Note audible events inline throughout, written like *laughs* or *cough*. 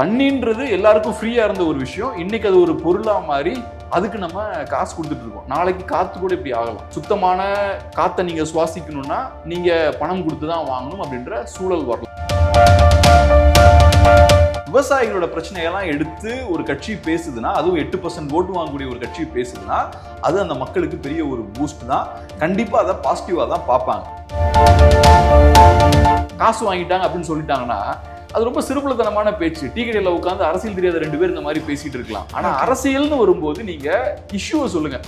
தண்ணின்றது எல்லாருக்கும் ஃப்ரீயாக இருந்த ஒரு விஷயம். இன்னைக்கு அது ஒரு பொருளாக மாறி அதுக்கு நம்ம காசு கொடுத்துட்டு இருக்கோம். நாளைக்கு காத்து கூட இப்படி ஆகலாம். சுத்தமான காற்றை நீங்கள் சுவாசிக்கணும்னா நீங்கள் பணம் கொடுத்து தான் வாங்கணும் அப்படின்ற சூழல் வரலாம். விவசாயிகளோட பிரச்சனையெல்லாம் எடுத்து ஒரு கட்சி பேசுதுன்னா அதுவும் எட்டு பர்சன்ட் ஓட்டு வாங்கக்கூடிய ஒரு கட்சி பேசுதுன்னா அது அந்த மக்களுக்கு பெரிய ஒரு பூஸ்ட் தான். கண்டிப்பாக அதை பாசிட்டிவாக தான் பார்ப்பாங்க. காசு வாங்கிட்டாங்க அப்படின்னு சொல்லிட்டாங்கன்னா அது ரொம்ப சிறுபுலத்தனமான பேச்சு. டீ கடையில் உட்காந்து அரசியல் தெரியாத ரெண்டு பேர் இந்த மாதிரி பேசிட்டு இருக்கலாம். ஆனா அரசியல்னு வரும்போது நீங்க இஷ்யூவை சொல்லுங்க.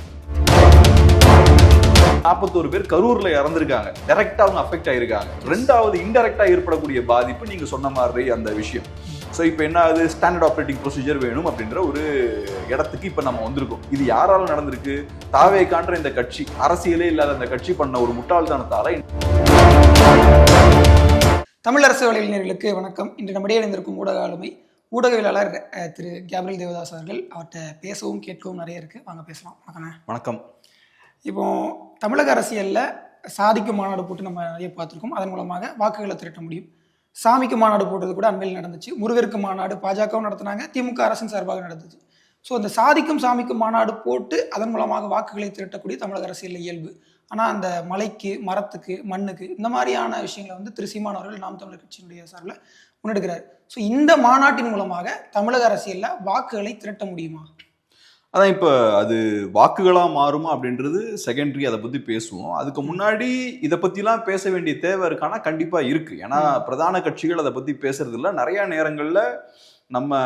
நாற்பத்தோரு பேர் கரூர்ல இறந்திருக்காங்க. டைரக்டா அவங்க அஃபெக்ட் ஆயிருக்காங்க. ரெண்டாவது இன்டெரக்டா ஏற்படக்கூடிய பாதிப்பு நீங்க சொன்ன மாதிரி அந்த விஷயம். ஸோ இப்போ என்ன ஆகுது? ஸ்டாண்டர்ட் ஆப்ரேட்டிங் ப்ரொசீஜர் வேணும் அப்படின்ற ஒரு இடத்துக்கு இப்போ நம்ம வந்திருக்கோம். இது யாரால நடந்திருக்கு? தாவே காண்ற இந்த கட்சி அரசியலே இல்லாத இந்த கட்சி பண்ண ஒரு முட்டாள்தனத்தால தமிழரசு வலைஞர்களுக்கு வணக்கம். இன்று நம்மிடையே இணைந்திருக்கும் ஊடக ஆளுமை ஊடகவியலாளர் திரு கேப்ரியல் தேவதாஸ் அவர்கள். அவர்கிட்ட பேசவும் கேட்கவும் நிறைய இருக்கு. வாங்க பேசலாம். வணக்கண்ணே வணக்கம். இப்போ தமிழக அரசியலில் சாதிக்கு மாநாடு போட்டு நம்ம நிறைய பார்த்துருக்கோம். அதன் மூலமாக வாக்குகளை திரட்ட முடியும். சாமிக்கு மாநாடு போட்டது கூட அண்மையில் நடந்துச்சு. முருகருக்கு மாநாடு பாஜகவும் நடத்தினாங்க. திமுக அரசின் சார்பாக நடந்துச்சு ஸோ அந்த சாதிக்கும் சாமிக்கும் மாநாடு போட்டு அதன் மூலமாக வாக்குகளை திரட்டக்கூடிய தமிழக அரசியலில் இயல்பு. ஆனால் அந்த மலைக்கு மரத்துக்கு மண்ணுக்கு இந்த மாதிரியான விஷயங்களை வந்து திரு சீமான் அவர்கள் நாம் தமிழர் கட்சியினுடைய சார்பில் முன்னெடுக்கிறார். ஸோ இந்த மாநாட்டின் மூலமாக தமிழக அரசியலில் வாக்குகளை திரட்ட முடியுமா? அதான் இப்போ அது வாக்குகளா மாறுமா அப்படின்றது செகண்டரி அதை பத்தி பேசுவோம். அதுக்கு முன்னாடி இதை பத்திலாம் பேச வேண்டிய தேவை இருக்கானா? கண்டிப்பா இருக்கு. ஏன்னா பிரதான கட்சிகள் அதை பத்தி பேசுறது இல்ல நிறைய நேரங்கள்ல நம்ம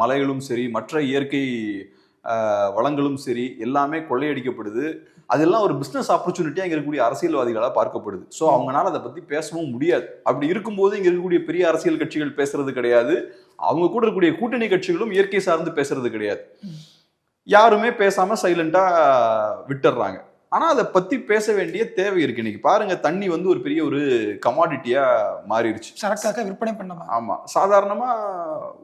மலைகளும் சரி மற்ற இயற்கை வளங்களும் சரி எல்லாமே கொள்ளையடிக்கப்படுது. அதெல்லாம் ஒரு பிசினஸ் ஆப்பர்ச்சுனிட்டியா இங்க இருக்கக்கூடிய அரசியல்வாதிகளா பார்க்கப்படுது. ஸோ அவங்களால அதை பத்தி பேசவும் முடியாது. அப்படி இருக்கும்போது இங்க இருக்கக்கூடிய பெரிய அரசியல் கட்சிகள் பேசுறது கிடையாது. அவங்க கூட இருக்கக்கூடிய கூட்டணி கட்சிகளும் இயற்கை சார்ந்து பேசுறது கிடையாது. யாருமே பேசாம சைலண்டா விட்டுடுறாங்க ஆனா அதை பத்தி பேச வேண்டிய தேவை இருக்கு. இன்னைக்கு பாருங்க தண்ணி வந்து ஒரு பெரிய ஒரு கமாடிட்டியா மாறிடுச்சு. சரக்காக விற்பனை பண்ணலாம் ஆமா. சாதாரணமா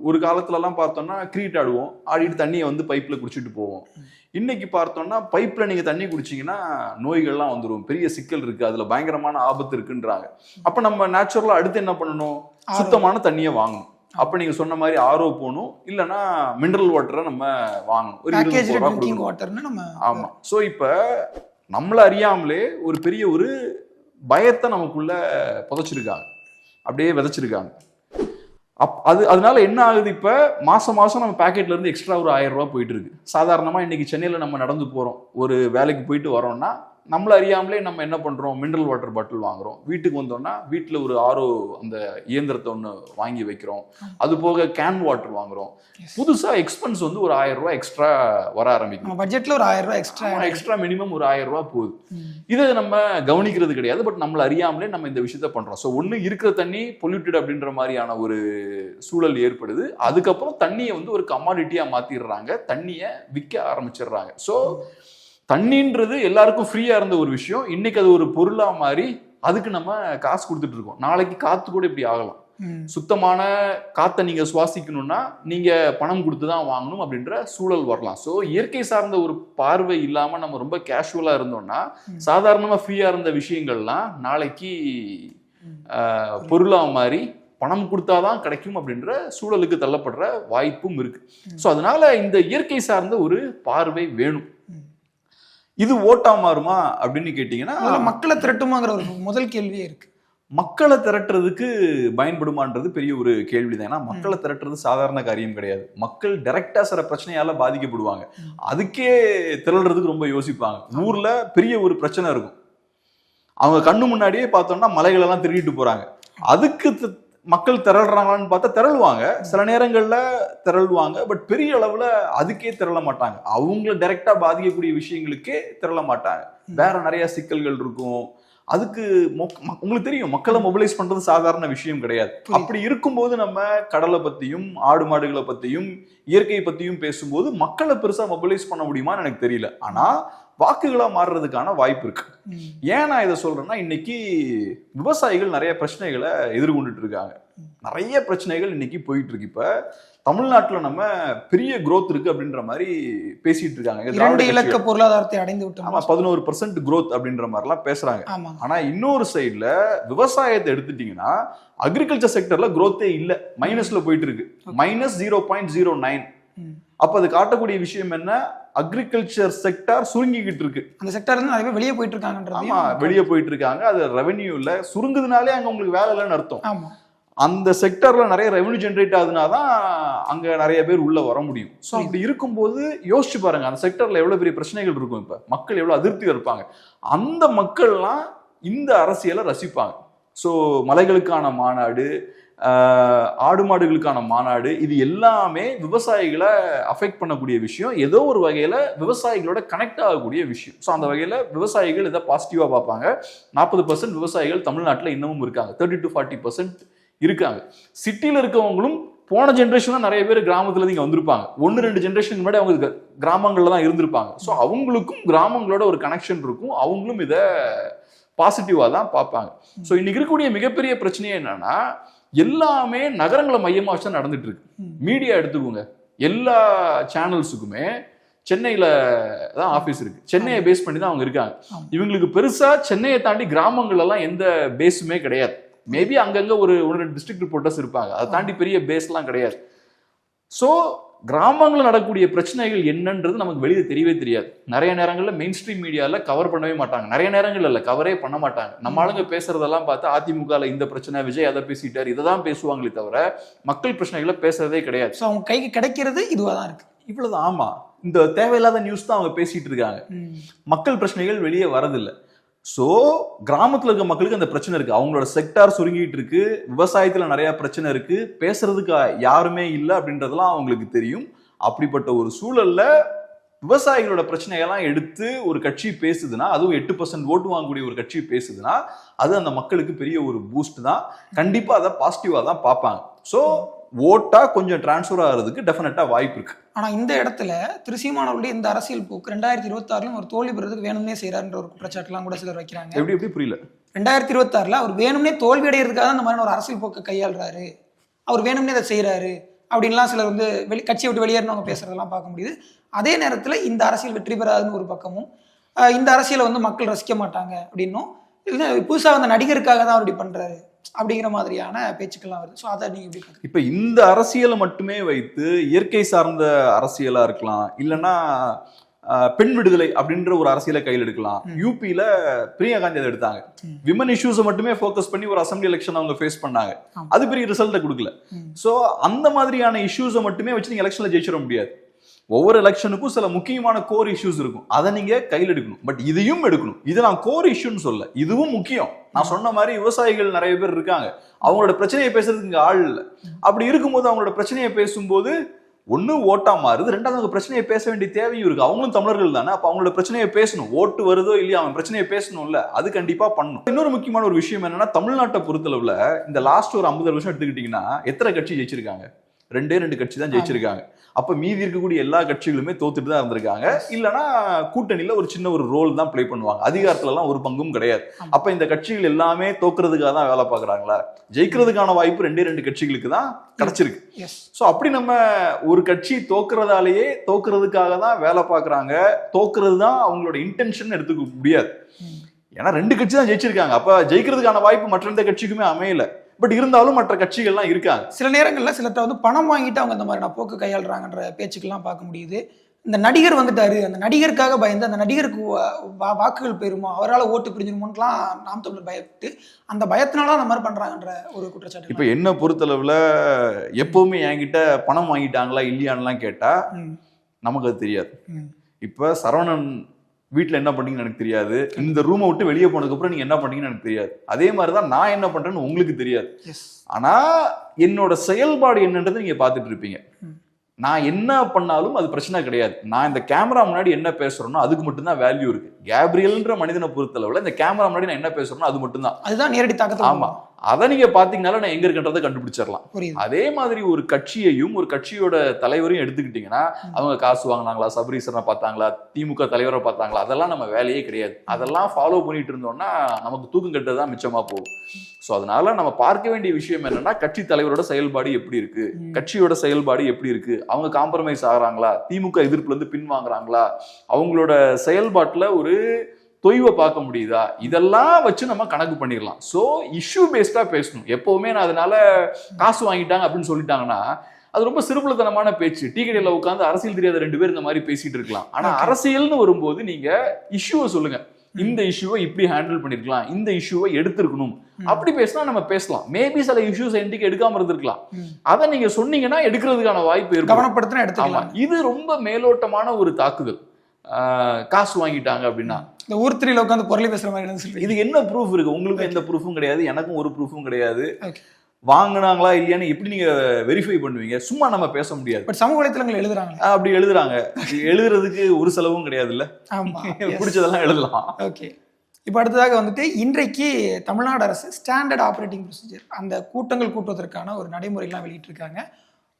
ஒரு காலத்துல எல்லாம் பார்த்தோம்னா கிரிக்கெட் ஆடுவோம். ஆடிட்டு தண்ணியை வந்து பைப்ல குடிச்சிட்டு போவோம். இன்னைக்கு பார்த்தோம்னா பைப்ல நீங்க தண்ணி குடிச்சீங்கன்னா நோய்கள்லாம் வந்துரும். பெரிய சிக்கல் இருக்கு. அதுல பயங்கரமான ஆபத்து இருக்குன்றாங்க. அப்ப நம்ம நேச்சுரலா அடுத்து என்ன பண்ணணும்? சுத்தமான தண்ணியை வாங்கணும். அப்ப நீங்க சொன்ன மாதிரி ஆரோ போகணும். இல்லைன்னா மினரல் வாட்டரை நம்ம வாங்கணும். ஒரு இருபது ரூபா கொடுக்கணும். ஆமா. சோ இப்ப நம்மள அறியாமலே ஒரு பெரிய ஒரு பயத்தை நமக்குள்ள புதைச்சிருக்காங்க. அப்படியே விதைச்சிருக்காங்க. அப் அது அதனால என்ன ஆகுது இப்போ? மாதம் மாதம் நம்ம பேக்கெட்லேருந்து எக்ஸ்ட்ரா ஒரு ஆயிரம் ரூபா போயிட்டு இருக்கு. சாதாரணமாக இன்னைக்கு சென்னையில் நம்ம நடந்து போகிறோம் ஒரு வேலைக்கு போயிட்டு வரோம்னா நம்மள அறியாமலே நம்ம என்ன பண்றோம்? மினரல் வாட்டர் பாட்டில் வாங்குறோம். வீட்டுக்கு வந்தோம்னா வீட்டுல ஒரு ஆரோ அந்த இயந்திரத்தை ஒன்று வாங்கி வைக்கிறோம். அது போக கேன் வாட்டர் வாங்குறோம். Yes. புதுசா எக்ஸ்பென்ஸ் வந்து ஒரு ஆயிரம் ரூபாய் எக்ஸ்ட்ரா வர ஆரம்பிக்கும் பட்ஜெட்ல ஒரு ஆயிரம் ரூபாய் எக்ஸ்ட்ரா எக்ஸ்ட்ரா மினிமம் ஒரு ஆயிரம் ரூபாய் போகுது. இதை நம்ம கவனிக்கிறது கிடையாது பட் நம்மள அறியாமலே நம்ம இந்த விஷயத்த பண்றோம். ஸோ ஒண்ணு இருக்கிற தண்ணி பொல்யூட்டட் அப்படின்ற மாதிரியான ஒரு சூழல் ஏற்படுது. அதுக்கப்புறம் தண்ணியை வந்து ஒரு கமாடிட்டியா மாத்திடுறாங்க. தண்ணியை விற்க ஆரம்பிச்சிடுறாங்க. ஸோ தண்ணின்றது எல்லாருக்கும் ஃப்ரீயா இருந்த ஒரு விஷயம். இன்னைக்கு அது ஒரு பொருளா மாறி அதுக்கு நம்ம காசு கொடுத்துட்டு இருக்கோம். நாளைக்கு காத்து கூட இப்படி ஆகலாம். சுத்தமான காத்தை நீங்க சுவாசிக்கணும்னா நீங்க பணம் கொடுத்து தான் வாங்கணும் அப்படின்ற சூழல் வரலாம். ஸோ இயற்கை சார்ந்த ஒரு பார்வை இல்லாம நம்ம ரொம்ப கேஷுவலா இருந்தோம்னா. சாதாரணமா ஃப்ரீயா இருந்த விஷயங்கள்லாம் நாளைக்கு ஆஹ், பொருளா மாறி பணம் கொடுத்தாதான் கிடைக்கும் அப்படின்ற சூழலுக்கு தள்ளப்படுற வாய்ப்பும் இருக்கு. ஸோ அதனால இந்த இயற்கை சார்ந்த ஒரு பார்வை வேணும். இது ஓட்டா மாறுமா அப்படின்னு கேட்டீங்கன்னா மக்களை திரட்டுமாங்கிற ஒரு முதல் கேள்வியே இருக்கு. மக்களை திரட்டுறதுக்கு பயன்படுமான்றது பெரிய ஒரு கேள்விதான். ஏன்னா மக்களை திரட்டுறது சாதாரண காரியம் கிடையாது. மக்கள் டைரக்டா சில பிரச்சனையால பாதிக்கப்படுவாங்க. அதுக்கே திரள்றதுக்கு ரொம்ப யோசிப்பாங்க. ஊர்ல பெரிய ஒரு பிரச்சனை இருக்கும். அவங்க கண்ணு முன்னாடியே பார்த்தோம்னா மலைகள் எல்லாம் திருடிட்டு போறாங்க. அதுக்கு மக்கள் திரள்றாங்களான்னு பார்த்தா திரளுவாங்க. சில நேரங்கள்ல திரளுவாங்க. பட் பெரிய அளவுல அதுக்கே திரள மாட்டாங்க. அவங்கள டைரக்டா பாதிக்கக்கூடிய விஷயங்களுக்கே திரள மாட்டாங்க. வேற நிறைய சிக்கல்கள் இருக்கும். அதுக்கு உங்களுக்கு தெரியும். மக்களை மொபிலைஸ் பண்றது சாதாரண விஷயம் கிடையாது. அப்படி இருக்கும்போது நம்ம கடலை பத்தியும் ஆடு மாடுகளை பத்தியும் இயற்கை பத்தியும் பேசும்போது மக்களை பெருசா மொபிலைஸ் பண்ண முடியுமான்னு எனக்கு தெரியல. ஆனா வாக்குகளா மாறுறதுக்கான வாய்ப்பு இருக்கு. ஏன் நான் இதை சொல்றேன்னா இன்னைக்கு விவசாயிகள் நிறைய பிரச்சனைகளை எதிர்கொண்டுட்டு இருக்காங்க. நிறைய பிரச்சனைகள் இன்னைக்கு போயிட்டு இருக்கு. இப்ப தமிழ்நாட்டுல நம்ம பெரிய growth இருக்கு அப்படின்ற மாதிரி பேசிட்டு இருக்காங்க. இரண்டு இலக்க. பொருளாதாரத்தை அடைந்து ஆமா விட்டோம் பதினோரு பர்சன்ட் growth அப்படின்ற மாதிரிலாம் பேசுறாங்க. ஆமா. ஆனா இன்னொரு சைடுல விவசாயத்தை எடுத்துட்டீங்கன்னா அக்ரிகல்ச்சர் செக்டர்ல growth-ஏ இல்ல. மைனஸ்ல போயிட்டு இருக்கு. Minus zero point zero nine. அப்ப அது காட்டக்கூடிய விஷயம் என்ன? அக்ரிகல்ச்சர் செக்டார் சுருங்கிக்கிட்டு இருக்கு. அந்த இருந்து நிறைய பேர் வெளியே போயிட்டு ஆமா இருக்காங்கன்றது வெளியே போயிட்டு இருக்காங்க அது ரெவென்யூ இல்ல. சுருங்குதுனாலே அங்க உங்களுக்கு வேலை இல்லைன்னு அர்த்தம். ஆமா. அந்த செக்டர்ல நிறைய ரெவென்யூ ஜென்ரேட் ஆகுதுனா தான் அங்க நிறைய பேர் உள்ள வர முடியும். ஸோ அப்படி இருக்கும்போது யோசிச்சு பாருங்க அந்த செக்டர்ல எவ்வளவு பெரிய பிரச்சனைகள் இருக்கும் இப்ப. மக்கள் எவ்வளவு அதிருப்தியில் இருப்பாங்க. அந்த மக்கள்லாம் இந்த அரசியலை ரசிப்பாங்க. ஸோ மலைகளுக்கான மாநாடு ஆடு மாடுகளுக்கான மாநாடு இது எல்லாமே விவசாயிகளை அஃபெக்ட் பண்ணக்கூடிய விஷயம். ஏதோ ஒரு வகையில் விவசாயிகளோட கனெக்ட் ஆகக்கூடிய விஷயம். ஸோ அந்த வகையில் விவசாயிகள் இதை பாசிட்டிவாக பார்ப்பாங்க. நாற்பது பர்சன்ட் விவசாயிகள் தமிழ்நாட்டில் இன்னமும் இருக்காங்க. தேர்ட்டி டு ஃபார்ட்டி பர்சன்ட் இருக்காங்க. சிட்டியில் இருக்கவங்களும் போன ஜென்ரேஷன்ல நிறைய பேர் கிராமத்துல இங்கே இங்க வந்திருப்பாங்க. ஒன்று ரெண்டு ஜென்ரேஷன் முன்னாடி அவங்க கிராமங்களில் கிராமங்கள்ல தான் இருந்திருப்பாங்க. ஸோ அவங்களுக்கும் கிராமங்களோட ஒரு கனெக்ஷன் இருக்கும். அவங்களும் இதை பாசிட்டிவா தான் பார்ப்பாங்க. ஸோ இன்னைக்கு இருக்கக்கூடிய மிகப்பெரிய பிரச்சனையே என்னன்னா எல்லாமே நகரங்களை மையமா வச்சு தான் நடந்துட்டு இருக்கு. மீடியா எடுத்துக்கோங்க. எல்லா சேனல்ஸுக்குமே சென்னையில தான் ஆபீஸ் இருக்கு. சென்னையை பேஸ் பண்ணி தான் அவங்க இருக்காங்க. இவங்களுக்கு பெருசா சென்னையை தாண்டி கிராமங்கள் எல்லாம் எந்த பேஸுமே கிடையாது. மேபி அங்கங்க ஒரு ஒரு டிஸ்ட்ரிக்ட் ரிப்போர்ட்டர்ஸ் இருப்பாங்க. அதை தாண்டி பெரிய பேஸ்லாம் கிடையாது. ஸோ கிராமங்களில் நடக்கக்கூடிய பிரச்சனைகள் என்னன்றது நமக்கு வெளியே தெரியவே தெரியாது. நிறைய நேரங்களில் மெயின் ஸ்ட்ரீம் மீடியாவில் கவர் பண்ணவே மாட்டாங்க. நிறைய நேரங்கள் இல்லை கவரே பண்ண மாட்டாங்க. நம்ம ஆளுங்க பேசுறதெல்லாம் பார்த்து அதிமுகவில் இந்த பிரச்சனை விஜய் அதை பேசிட்டார் இதை தான் பேசுவாங்களே தவிர மக்கள் பிரச்சனைகளை பேசுறதே கிடையாது. ஸோ அவங்க கைக்கு கிடைக்கிறது இதுவா தான் இருக்கு. இவ்வளவுதான். ஆமா. இந்த தேவையில்லாத நியூஸ் தான் அவங்க பேசிட்டு இருக்காங்க. ம். பிரச்சனைகள் வெளியே வரதில்லை. ஸோ கிராமத்தில் இருக்க மக்களுக்கு அந்த பிரச்சனை இருக்கு. அவங்களோட செக்டார் சுருங்கிட்டு இருக்கு. விவசாயத்தில் நிறைய பிரச்சனை இருக்கு. பேசுறதுக்கு யாருமே இல்லை அப்படின்றதெல்லாம் அவங்களுக்கு தெரியும். அப்படிப்பட்ட ஒரு சூழல்ல விவசாயிகளோட பிரச்சனையெல்லாம் எடுத்து ஒரு கட்சி பேசுதுன்னா அதுவும் எட்டு பர்சன்ட் ஓட்டு வாங்கக்கூடிய ஒரு கட்சி பேசுதுன்னா அது அந்த மக்களுக்கு பெரிய ஒரு பூஸ்ட் தான். கண்டிப்பா அதை பாசிட்டிவா தான் பார்ப்பாங்க. ஸோ ஓட்டா கொஞ்சம் டிரான்ஸ்ஃபர் ஆகிறதுக்கு டெஃபினட்டா வாய்ப்பு இருக்கு. ஆனா இந்த இடத்துல திருசீமானவருடைய இந்த அரசியல் போக்கு ரெண்டாயிரத்தி இருபத்தாறுலையும் ஒரு தோல்வி பெறதுக்கு வேணும்னே செய்யறாருன்ற ஒரு குற்றச்சாட்டுலாம் கூட சிலர் வைக்கிறாங்க. எப்படி எப்படி புரியல? ரெண்டாயிரத்தி இருபத்தாறுல அவர் வேணும்னே தோல்வி அடைகிறதுக்காக தான் இந்த மாதிரி ஒரு அரசியல் போக்கை கையாளுறாரு. அவர் வேணும்னே அதை செய்றாரு. அப்படின்லாம் சிலர் வந்து வெளி கட்சியை விட்டு வெளியேறினவங்க பேசுறதெல்லாம் பார்க்க முடியுது. அதே நேரத்துல இந்த அரசியல் வெற்றி பெறாதுன்னு ஒரு பக்கமும் இந்த அரசியலை வந்து மக்கள் ரசிக்க மாட்டாங்க அப்படின்னும் இல்லை புதுசா வந்த நடிகருக்காக தான் அவர் இப்படி பண்றாரு. அப்படிங்கிற மாதிரியான பேச்சுக்கள்லாம் வருது. ஸோ அதை நீங்க எப்படி இப்ப இந்த அரசியலை மட்டுமே வைத்து இயற்கை சார்ந்த அரசியலா இருக்கலாம். இல்லைன்னா பெண் விடுதலை அப்படின்ற ஒரு அரசியலை கையில் எடுக்கலாம். யூபியில பிரியா காந்தி அதை எடுத்தாங்க. விமன் இஷ்யூஸை மட்டுமே ஃபோக்கஸ் பண்ணி ஒரு அசம்பிளி எலெக்ஷன் அவங்க ஃபேஸ் பண்ணாங்க. அது பெரிய ரிசல்ட்டை கொடுக்கல. சோ அந்த மாதிரியான இஷ்யூஸை மட்டுமே வச்சு நீங்க எலெக்ஷன்ல ஜெயிச்சிட முடியாது. ஒவ்வொரு எலெக்ஷனுக்கும் சில முக்கியமான கோர் இஷ்யூஸ் இருக்கும். அதை நீங்க கையில் எடுக்கணும். பட் இதையும் எடுக்கணும். இது நான் கோர் இஷ்யூன்னு சொல்ல இதுவும் முக்கியம். நான் சொன்ன மாதிரி விவசாயிகள் நிறைய பேர் இருக்காங்க. அவங்களோட பிரச்சனையை பேசுறதுக்கு இங்க ஆள் இல்லை. அப்படி இருக்கும்போது அவங்களோட பிரச்சனையை பேசும்போது ஒன்று ஓட்டா மாறுது. ரெண்டாவது அவங்க பிரச்சனையை பேச வேண்டிய தேவையும் இருக்கு. அவங்களும் தமிழர்கள் தானே. அப்போ அவங்களோட பிரச்சனையை பேசணும். ஓட்டு வருதோ இல்லையா அவன் பிரச்சனையை பேசணும்ல. அது கண்டிப்பாக பண்ணணும் இன்னொரு முக்கியமான ஒரு விஷயம் என்னன்னா தமிழ்நாட்டை பொறுத்தளவில் இந்த லாஸ்ட் ஒரு ஐம்பது வருஷம் எடுத்துக்கிட்டிங்கன்னா எத்தனை கட்சி ஜெயிச்சிருக்காங்க? ரெண்டே ரெண்டு கட்சி தான் ஜெயிச்சிருக்காங்க. அப்ப மீதி இருக்கக்கூடிய எல்லா கட்சிகளுமே தோத்துட்டு தான் இருந்திருக்காங்க. இல்லனா கூட்டணியில ஒரு சின்ன ஒரு ரோல் தான் ப்ளே பண்ணுவாங்க. அதிகாரத்துல எல்லாம் ஒரு பங்கும் கிடையாது. அப்ப இந்த கட்சிகள் எல்லாமே தோக்குறதுக்காக தான் வேலை பாக்குறாங்களா ஜெயிக்கிறதுக்கான வாய்ப்பு ரெண்டே ரெண்டு கட்சிகளுக்கு தான் கிடைச்சிருக்கு. சோ அப்படி நம்ம ஒரு கட்சி தோக்குறதாலேயே தோக்குறதுக்காக தான் வேலை பார்க்கறாங்க. தோக்குறது தான் அவங்களோட இன்டென்ஷன் எடுத்துக்க முடியாது. ஏன்னா ரெண்டு கட்சி தான் ஜெயிச்சிருக்காங்க. அப்ப ஜெயிக்கிறதுக்கான வாய்ப்பு மற்ற எந்த கட்சிக்குமே அமையல. பட் இருந்தாலும் மற்ற கட்சிகள்லாம் இருக்காங்க சில நேரங்களில் சிலர்கிட்ட வந்து பணம் வாங்கிட்டு அவங்க இந்த மாதிரியான போக்கு கையாளுறாங்கன்ற பேச்சுக்கெல்லாம் பார்க்க முடியுது. இந்த நடிகர் வந்துட்டாரு அந்த நடிகருக்காக பயந்து அந்த நடிகருக்கு வாக்குகள் பெறுமோ அவரால் ஓட்டு பிரிஞ்சிருமோன்னுலாம் நாம் தமிழர் பயப்பட்டு அந்த பயத்தினால அந்த மாதிரி பண்றாங்கன்ற ஒரு குற்றச்சாட்டு. இப்ப என்ன பொறுத்தளவுல எப்பவுமே என்கிட்ட பணம் வாங்கிட்டாங்களா இல்லையான்லாம் கேட்டா ம், நமக்கு அது தெரியாது. இப்ப சரவணன் வீட்ல என்ன பண்ணீங்கன்னு எனக்கு தெரியாது. இந்த ரூமை விட்டு வெளியே போனதுக்கு அப்புறம் நீங்க என்ன பண்ணீங்கன்னு எனக்கு தெரியாது. அதே மாதிரிதான் நான் என்ன பண்றேன்னு உங்களுக்கு தெரியாது. Yes. ஆனா என்னோட செயல்பாடு என்னன்றதை நீங்க பார்த்துட்டு இருப்பீங்க. நான் என்ன பண்ணாலும் அது பிரச்சனை கிடையாது. நான் இந்த கேமரா முன்னாடி என்ன பேசுறேனோ அதுக்கு மட்டும்தான் வேல்யூ இருக்கு. கேப்ரியல்ன்ற மனிதனை பொறுத்தளவுல இந்த கேமரா முன்னாடி நான் என்ன பேசுறேனோ அது மட்டும்தான். அதுதான் நேரடி தாக்கத்தை ஆமா. அதை நீங்க பாத்தீங்கன்னால நான் எங்க இருக்கன்றதை கண்டுபிடிச்சிடலாம். அதே மாதிரி ஒரு கட்சியையும் ஒரு கட்சியோட தலைவரையும் எடுத்துக்கிட்டீங்கன்னா அவங்க காசு வாங்கினாங்களா சபரீசனை பார்த்தாங்களா திமுக தலைவரை பார்த்தாங்களா அதெல்லாம் நம்ம வேலையே கிடையாது. அதெல்லாம் ஃபாலோ பண்ணிட்டு இருந்தோம்னா நமக்கு தூக்கம் கட்டுறது தான் மிச்சமா போகும். ஸோ அதனால நம்ம பார்க்க வேண்டிய விஷயம் என்னன்னா கட்சி தலைவரோட செயல்பாடு எப்படி இருக்கு. கட்சியோட செயல்பாடு எப்படி இருக்கு? அவங்க காம்ப்ரமைஸ் ஆகுறாங்களா? திமுக எதிர்ப்புல இருந்து பின் வாங்குறாங்களா அவங்களோட செயல்பாட்டுல ஒரு தொய்வை பார்க்க முடியுதா? இதெல்லாம் வச்சு நம்ம கணக்கு பண்ணிடலாம். ஸோ இஷ்யூ பேஸ்டா பேசணும். எப்பவுமே நான் அதனால காசு வாங்கிட்டாங்க அப்படின்னு சொல்லிட்டாங்கன்னா அது ரொம்ப சிறுபுலத்தனமான பேச்சு. டீ கடையில் உட்காந்து அரசியல் தெரியாத ரெண்டு பேர் இந்த மாதிரி பேசிட்டு இருக்கலாம். ஆனா Okay. அரசியல்னு வரும்போது நீங்க இஷ்யூவை சொல்லுங்க. இந்த இஷ்யூவை இப்படி ஹேண்டில் பண்ணிருக்கலாம். இந்த இஷ்யூவை எடுத்திருக்கணும். அப்படி பேசினா நம்ம பேசலாம். மேபி சில இஷ்யூஸ் என்டிக்கு எடுக்காம இருந்திருக்கலாம். அதை நீங்க சொன்னீங்கன்னா எடுக்கிறதுக்கான வாய்ப்பு ஏற்படும் கவனப்படுத்தினா எடுத்துக்கலாம். இது ரொம்ப மேலோட்டமான ஒரு தாக்குதல். காசு வாங்கிட்டாங்க அப்படின்னா. இந்த ஊர்த்திரியில உட்காந்து பொருளை பேசுற மாதிரி என்ன சொல்றீங்க இது என்ன ப்ரூஃப் இருக்கு? உங்களுக்கு எந்த ப்ரூஃபும் கிடையாது எனக்கும் ஒரு ப்ரூஃபும் கிடையாது. வாங்குனாங்களா இல்லையான்னு எப்படி நீங்க வெரிஃபை பண்ணுவீங்க? சும்மா நம்ம பேச முடியாது. பட் சமூக வலைத்தளங்கள் எழுதுறாங்களே ஆஹ் அப்படி எழுதுறாங்க. எழுதுறதுக்கு ஒரு செலவும் கிடையாது இல்ல *laughs* பிடிச்சதெல்லாம் எழுதலாம். ஓகே இப்போ அடுத்ததாக வந்துட்டு இன்றைக்கு தமிழ்நாடு அரசு ஸ்டாண்டர்ட் ஆப்ரேட்டிங் ப்ரொசீஜர் அந்த கூட்டங்கள் கூட்டுவதற்கான ஒரு நடைமுறையெல்லாம் வெளியிட்டிருக்காங்க.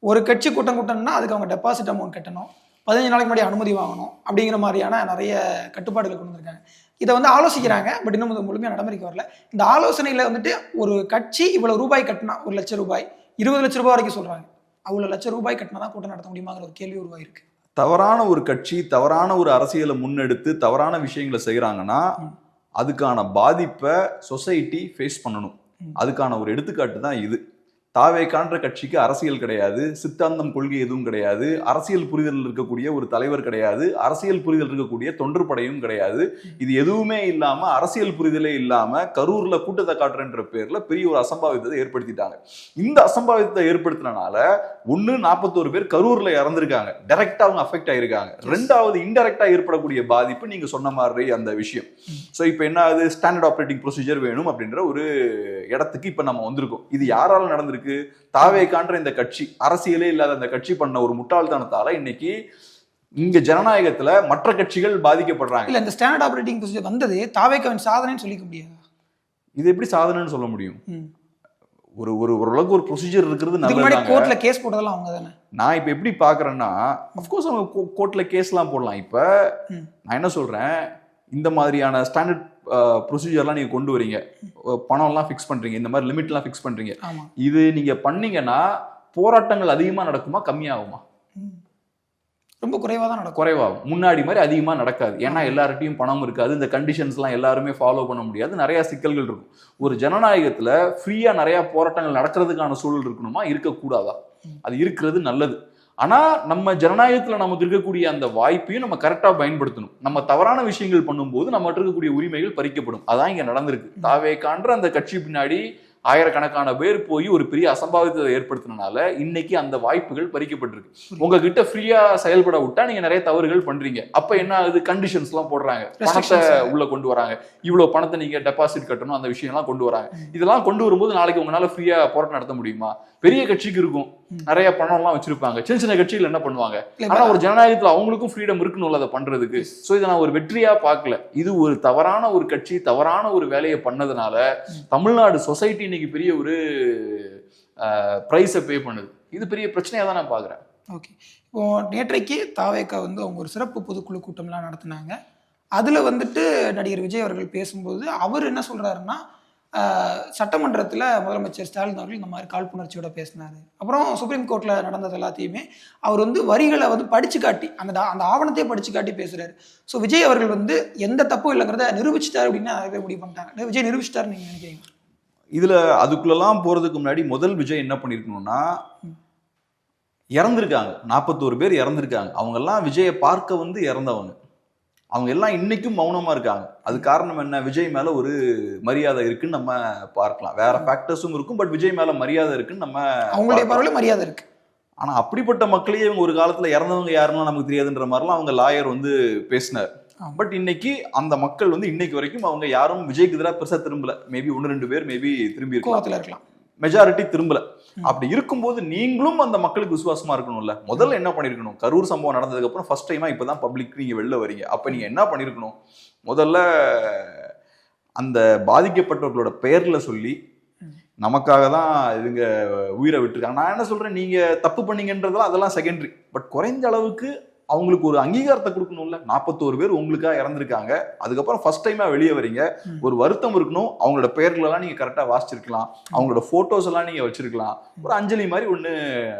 ஒரு கட்சி கூட்டம் கூட்டணும்னா அதுக்கு அவங்க டெபாசிட் அமௌண்ட் கட்டணும். பதினஞ்சு நாளைக்கு முன்னாடி அனுமதி வாங்கணும் அப்படிங்கிற மாதிரியான நிறைய கட்டுப்பாடுகள் கொண்டு வந்திருக்காங்க. இதை வந்து ஆலோசிக்கிறாங்க பட் இன்னும் இது முழுமையாக நடைமுறைக்கு வரல. இந்த ஆலோசனையில் வந்துட்டு ஒரு கட்சி இவ்வளவு ரூபாய் கட்டினா ஒரு லட்சம் ரூபாய் இருபது லட்ச ரூபாய் வரைக்கும் சொல்றாங்க. அவ்வளோ லட்சம் ரூபாய் கட்டினா தான் கூட்டம் நடத்த முடியுமாங்கிற ஒரு கேள்வி உருவாயிருக்கு தவறான ஒரு கட்சி தவறான ஒரு அரசியலை முன்னெடுத்து தவறான விஷயங்களை செய்யறாங்கன்னா ம். அதுக்கான பாதிப்பை சொசைட்டி ஃபேஸ் பண்ணணும். அதுக்கான ஒரு எடுத்துக்காட்டு தான் இது. தாவேக்கான்ற கட்சிக்கு அரசியல் கிடையாது சித்தாந்தம் கொள்கை எதுவும் கிடையாது அரசியல் புரிதல் இருக்கக்கூடிய ஒரு தலைவர் கிடையாது அரசியல் புரிதல் இருக்கக்கூடிய தொண்டர் படையும் கிடையாது. இது எதுவுமே இல்லாம அரசியல் புரிதலே இல்லாம கரூர்ல கூட்டத்தை காட்டுறன்ற பேர்ல பெரிய ஒரு அசம்பாவிதத்தை ஏற்படுத்திட்டாங்க. இந்த அசம்பாவிதத்தை ஏற்படுத்தினால ஒண்ணு நாற்பத்தோரு பேர் கரூர்ல இறந்திருக்காங்க. டைரக்டா அவங்க அஃபெக்ட் ஆயிருக்காங்க. ரெண்டாவது இன்டெரக்டா ஏற்படக்கூடிய பாதிப்பு நீங்க சொன்ன மாதிரி அந்த விஷயம். சோ இப்போ என்ன ஆகுது ஸ்டாண்டர்ட் ஆப்ரேட்டிங் ப்ரொசீஜர் வேணும் அப்படின்ற ஒரு இடத்துக்கு இப்ப நம்ம வந்திருக்கோம். இது யாரால நடந்திருக்கு? தாவேக்கான்ற இந்த கட்சி அரசியலே இல்லாத அந்த கட்சி பண்ண ஒரு முட்டாள்தனத்தால இன்னைக்கு இங்க ஜனநாயகத்துல மற்ற கட்சிகள் பாதிக்கப்படுறாங்க. இல்ல இந்த ஸ்டாண்டர்ட் ஆப்ரேட்டிங் ப்ரொசீஜர் வந்தது தாவேக்கவன் சாதனைன்னு சொல்லிக்க முடியாது. இது எப்படி சாதனைன்னு சொல்ல முடியும். ஒரு ஒரு ஓரளவுக்கு ஒரு ப்ரொசீஜர் இருக்கிறது நல்லதாங்க கோர்ட்ல கேஸ் போட்டதெல்லாம் அவங்க தானே? நான் இப்ப எப்படி பாக்குறேன்னா அஃப்கோர்ஸ் அவங்க கோர்ட்ல கேஸ்லாம் போடலாம். இப்ப. நான் என்ன சொல்றேன்? இந்த மாதிரியான ஸ்டாண்டர்ட் ப்ரொசீஜர்லாம் நீங்க கொண்டு வரீங்க. பணம்லாம் ஃபிக்ஸ் பண்றீங்க. இந்த மாதிரி லிமிட்லாம் ஃபிக்ஸ் பண்றீங்க. ஆமா. இது நீங்க பண்ணீங்கன்னா போராட்டங்கள் அதிகமா நடக்குமா கம்மியாகுமா. ரொம்ப குறைவா தான் நடக்கும். குறைவாகும். முன்னாடி மாதிரி அதிகமா நடக்காது. ஏன்னா எல்லார்ட்டையும் பணம் இருக்காது. இந்த கண்டிஷன்ஸ்லாம் எல்லாருமே ஃபாலோ பண்ண முடியாது. நிறைய சிக்கல்கள் இருக்கும். ஒரு ஜனநாயகத்துல ஃப்ரீயா நிறைய போராட்டங்கள் நடக்கிறதுக்கான சூழல் இருக்கணுமா? இருக்கக்கூடாதா. அது இருக்கிறது நல்லது. ஆனா நம்ம ஜனநாயகத்துல நமக்கு இருக்கக்கூடிய அந்த வாய்ப்பையும் நம்ம கரெக்டா பயன்படுத்தணும். நம்ம தவறான விஷயங்கள் பண்ணும்போது நம்ம இருக்கக்கூடிய உரிமைகள் பறிக்கப்படும். அதான் இங்க நடந்திருக்கு. தாவேக்கான்ற அந்த கட்சி பின்னாடி ஆயிரக்கணக்கான பேர் போய் ஒரு பெரிய அசம்பாவிதத்தை ஏற்படுத்தினால இன்னைக்கு அந்த வாய்ப்புகள் பறிக்கப்பட்டிருக்கு. உங்ககிட்ட ஃப்ரீயா செயல்பட விட்டா நீங்க நிறைய தவறுகள் பண்றீங்க. அப்ப என்ன ஆகுது? கண்டிஷன்ஸ் எல்லாம் போடுறாங்க. பணத்தை. உள்ள கொண்டு வராங்க. இவ்வளவு பணத்தை நீங்க டெபாசிட் கட்டணும் அந்த விஷயம் எல்லாம் கொண்டு வராங்க. இதெல்லாம் கொண்டு வரும்போது நாளைக்கு உங்களால ஃப்ரீயா போராட்டம் நடத்த முடியுமா? பெரிய கட்சிக்கு இருக்கும். நிறைய பணம் எல்லாம் வச்சிருப்பாங்க. சின்ன சின்ன கட்சிகள் என்ன பண்ணுவாங்க? ஆனா ஒரு ஜனநாயகத்துல அவங்களுக்கும் ஃப்ரீடம் இருக்கணும்ல அதை பண்றதுக்கு. சோ இதை நான் ஒரு வெற்றியா பார்க்கல. இது ஒரு தவறான ஒரு கட்சி தவறான ஒரு வேலையை பண்ணதுனால தமிழ்நாடு சொசைட்டி இன்னைக்கு பெரிய ஒரு ப்ரைஸை பே பண்ணுது. இது பெரிய பிரச்சனையாக தான் நான் பார்க்குறேன் ஓகே. இப்போ நேற்றைக்கு தாவேக்கா வந்து அவங்க ஒரு சிறப்பு பொதுக்குழு கூட்டம்லாம் நடத்தினாங்க. அதில் வந்துட்டு நடிகர் விஜய் அவர்கள் பேசும்போது அவர் என்ன சொல்கிறாருன்னா சட்டமன்றத்தில் முதலமைச்சர் ஸ்டாலின் அவர்கள் இந்த மாதிரி காழ்ப்புணர்ச்சியோட பேசினார். அப்புறம் சுப்ரீம் கோர்ட்டில் நடந்தது எல்லாத்தையுமே அவர் வந்து வரிகளை வந்து படிச்சு காட்டி அந்த அந்த ஆவணத்தையே படிச்சு காட்டி பேசுகிறாரு ஸோ விஜய் அவர்கள் வந்து எந்த தப்பும் இல்லைங்கிறத நிரூபிச்சிட்டார் அப்படின்னு நிறைய பேர் முடிவு பண்ணிட்டாங்க. விஜய் நிரூபிச்சிட்டாருன்னு நீங்க நினைக்கிறீங்க இதுல அதுக்குள்ளெல்லாம் போறதுக்கு முன்னாடி முதல் விஜய் என்ன பண்ணிருக்கணும்னா இறந்திருக்காங்க. நாற்பத்தோரு பேர் இறந்திருக்காங்க. அவங்க எல்லாம் விஜயை பார்க்க வந்து இறந்தவங்க. அவங்க எல்லாம் இன்னைக்கும் மௌனமா இருக்காங்க. அது காரணம் என்ன? விஜய் மேல ஒரு மரியாதை இருக்குன்னு நம்ம பார்க்கலாம். வேற ஃபேக்டர்ஸும் இருக்கும் பட் விஜய் மேல மரியாதை இருக்குன்னு நம்ம அவங்களுடைய. பார்வையில மரியாதை இருக்கு. ஆனா அப்படிப்பட்ட மக்களையே இவங்க ஒரு காலத்துல இறந்தவங்க யாருன்னா நமக்கு தெரியாதுன்ற மாதிரிலாம் அவங்க லாயர் வந்து பேசினார். பட் இன்னைக்கு அந்த மக்கள் வந்து இன்னைக்கு வரைக்கும் அவங்க யாரும் விஜய்க்கு எதிராக பெருசா திரும்பல. மேபி ஒன்னு ரெண்டு பேர் மேபி திரும்பி இருக்கலாம். மெஜாரிட்டி திரும்பல. அப்படி இருக்கும்போது நீங்களும் அந்த மக்களுக்கு விசுவாசமா இருக்கணும்ல. முதல்ல என்ன பண்ணிருக்கணும்? கரூர் சம்பவம் நடந்ததுக்கு அப்புறம் ஃபர்ஸ்ட் டைமா இப்பதான் பப்ளிக் நீங்க வெளில வரீங்க. அப்ப நீங்க என்ன பண்ணிருக்கணும்? முதல்ல அந்த பாதிக்கப்பட்டவர்களோட பெயர்ல சொல்லி நமக்காக தான் இதுங்க உயிரை விட்டுருக்காங்க. நான் என்ன சொல்றேன்? நீங்க தப்பு பண்ணீங்கன்றதெல்லாம் அதெல்லாம் செகண்டரி பட் குறைந்த அளவுக்கு அவங்களுக்கு ஒரு அங்கீகாரத்தை கொடுக்கணும்ல. நாற்பத்தோரு பேர் உங்களுக்காக இறந்துருக்காங்க. அதுக்கப்புறம் ஃபர்ஸ்ட் டைமா வெளியே வரீங்க. ஒரு வருத்தம் இருக்கணும். அவங்களோட பெயர்களெல்லாம் நீங்க கரெக்டா வாசிச்சிருக்கலாம். அவங்களோட போட்டோஸ் எல்லாம் நீங்க வச்சிருக்கலாம். ஒரு அஞ்சலி மாதிரி ஒண்ணு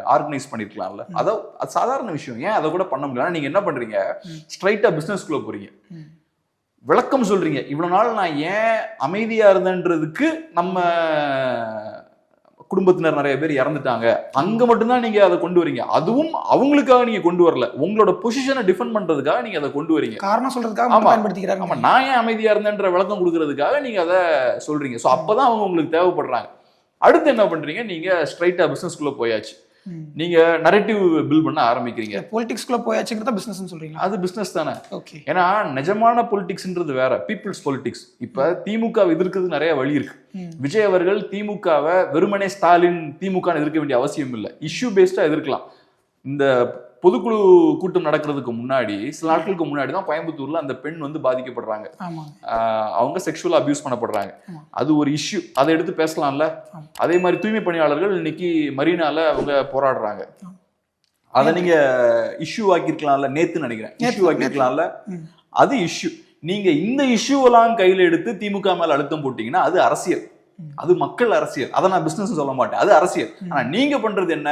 ஆர்கனைஸ் பண்ணிருக்கலாம்ல. அத அது சாதாரண விஷயம். ஏன் அதை கூட பண்ண முடியல? ஆனா நீங்க என்ன பண்றீங்க. ஸ்ட்ரைட்டா பிசினஸ்க்குள்ள போறீங்க. ம். விளக்கம் சொல்றீங்க. இவ்வளவு நாள் நான் ஏன் அமைதியா இருந்தேன்றதுக்கு நம்ம குடும்பத்தினர் நிறைய பேர் இறந்துட்டாங்க. அங்க மட்டும்தான் நீங்க அதை கொண்டு வரீங்க. அதுவும் அவங்களுக்காக நீங்க கொண்டு வரல. உங்களோட பொசிஷனை டிஃபெண்ட் பண்றதுக்காக நீங்க அதை கொண்டு வரீங்க. காரணம் சொல்றதுக்காக ஆமா. பயன்படுத்திக்கிறாங்க ஆமா நான் ஏன் அமைதியா இருந்தேன்ற விளக்கம் கொடுக்கறதுக்காக நீங்க அதை சொல்றீங்க. சோ அப்பதான் அவங்க உங்களுக்கு தேவைப்படுறாங்க. அடுத்து என்ன பண்றீங்க? நீங்க ஸ்ட்ரைட்டா பிசினஸ்க்குள்ள போயாச்சு. நீங்க நரேட்டிவ் பில் பண்ண ஆரம்பிக்கிறீங்க. பொலிட்டிக்ஸ்குள்ள போயாச்சுங்கிறத பிசினஸ் சொல்றீங்களா? அது பிசினஸ் தானே. ஓகே ஏன்னா நிஜமான பொலிட்டிக்ஸ்ன்றது வேற. பீப்புள்ஸ் பொலிட்டிக்ஸ் இப்ப திமுக எதிர்க்கிறது நிறைய வழி இருக்கு. விஜய் அவர்கள் திமுகவை வெறுமனே ஸ்டாலின் திமுக எதிர்க்க வேண்டிய அவசியம் இல்லை இஷ்யூ பேஸ்டா எதிர்க்கலாம். இந்த பொதுக்குழு கூட்டம் நடக்கிறதுக்கு முன்னாடி சில நாட்களுக்கு முன்னாடி தான் கோயம்புத்தூர்ல அந்த பெண் வந்து பாதிக்கப்படுறாங்க. அவங்க செக்ஷுவலா அபியூஸ் பண்ணப்படுறாங்க. அது ஒரு இஷ்யூ அதை எடுத்து பேசலாம்ல. அதே மாதிரி தூய்மை பணியாளர்கள் இன்னைக்கு மரீனால அவங்க போராடுறாங்க. அதை நீங்க இஷ்யூ ஆக்கியிருக்கலாம்ல? நேத்து நினைக்கிறேன். இஷ்யூ ஆக்கியிருக்கலாம்ல. அது இஷ்யூ நீங்க இந்த இஷ்யூவெல்லாம் கையில எடுத்து திமுக மேல அழுத்தம் போட்டீங்கன்னா அது அரசியல். அது மக்கள் அரசியல். அதை நான் பிசினஸ் சொல்ல மாட்டேன். அது அரசியல். ஆனா நீங்க பண்றது என்ன?